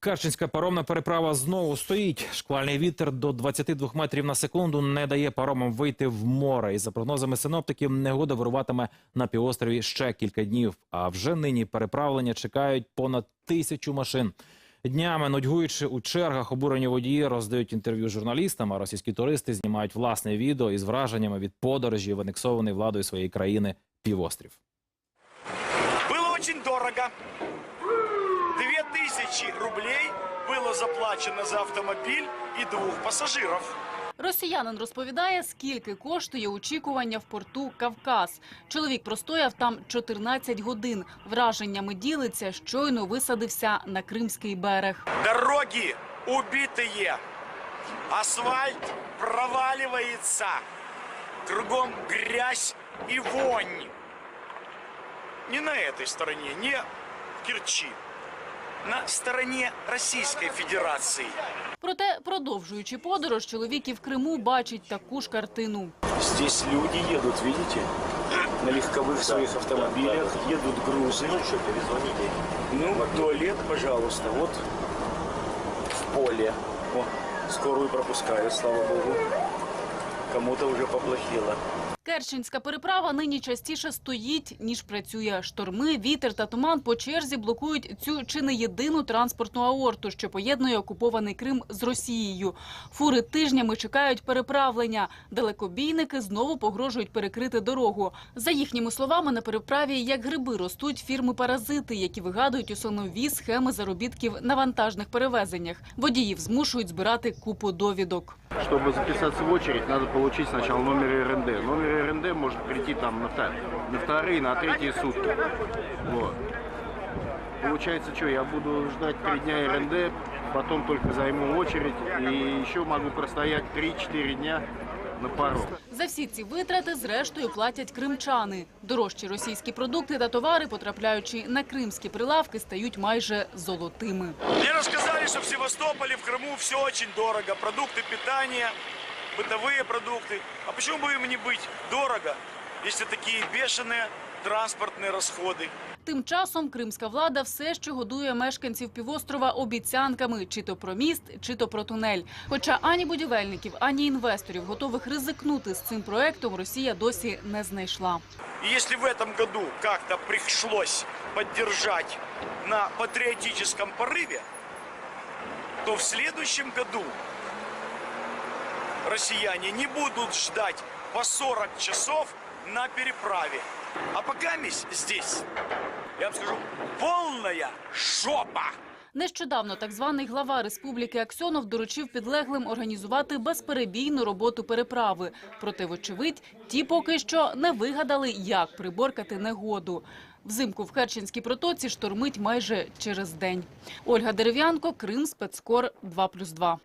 Керченська паромна переправа знову стоїть. Шквальний вітер до 22 метрів на секунду не дає паромам вийти в море. І за прогнозами синоптиків, негода вируватиме на півострові ще кілька днів. А вже нині переправлення чекають понад тисячу машин. Днями, нудьгуючи у чергах, обурені водії роздають інтерв'ю журналістам, а російські туристи знімають власне відео із враженнями від подорожі в анексований владою своєї країни півострів. Было очень дорого. 2000 рублей было заплачено за автомобиль и двух пассажиров. Росіянин розповідає, скільки коштує очікування в порту Кавказ. Чоловік простояв там 14 годин. Враженнями ділиться, щойно висадився на Кримський берег. Дороги убитые. Асфальт проваливается. Кругом грязь и вонь. Не на этой стороне, не в Керчи. На стороне Российской Федерации. Проте, продовжуючи подорож, чоловік і в Криму бачить таку ж картину. Здесь люди едут, видите? На легковых своих автомобилях едут грузы. Ну, туалет, пожалуйста, вот в поле. О, скорую пропускают, слава богу. Кому-то уже поплохело. Керченська переправа нині частіше стоїть, ніж працює. Шторми, вітер та туман по черзі блокують цю чи не єдину транспортну аорту, що поєднує окупований Крим з Росією. Фури тижнями чекають переправлення. Далекобійники знову погрожують перекрити дорогу. За їхніми словами, на переправі як гриби ростуть фірми-паразити, які вигадують усе нові схеми заробітків на вантажних перевезеннях. Водіїв змушують збирати купу довідок. Чтобы записаться в очередь, надо получить сначала номер РНД. Номер РНД может прийти там на, та- на вторые, на третьи сутки. Вот. Получается, что, я буду ждать три дня РНД, потом только займу очередь, и еще могу простоять 3-4 дня на паром. За всі ці витрати зрештою платять кримчани. Дорожчі російські продукти та товари, потрапляючи на кримські прилавки, стають майже золотими. Мне рассказали, что в Севастополе, в Крыму все очень дорого. Продукты питания, бытовые продукты. А почему бы им не быть дорого, если такие бешеные транспортные расходы? Тим часом кримська влада все ще годує мешканців півострова обіцянками чи то про міст, чи то про тунель. Хоча ані будівельників, ані інвесторів готових ризикнути з цим проектом Росія досі не знайшла. И если в этом году как-то пришлось поддержать на патриотическом порыве, то в следующем году россияне не будут ждать по 40 часов на переправе. А пока здесь, я вам скажу, полная жопа. Нещодавно так званий глава республіки Аксьонов доручив підлеглим організувати безперебійну роботу переправи. Проте, вочевидь, ті поки що не вигадали, як приборкати негоду. Взимку в Керченській протоці штормить майже через день. Ольга Дерев'янко, Крим, спецкор 2+,2.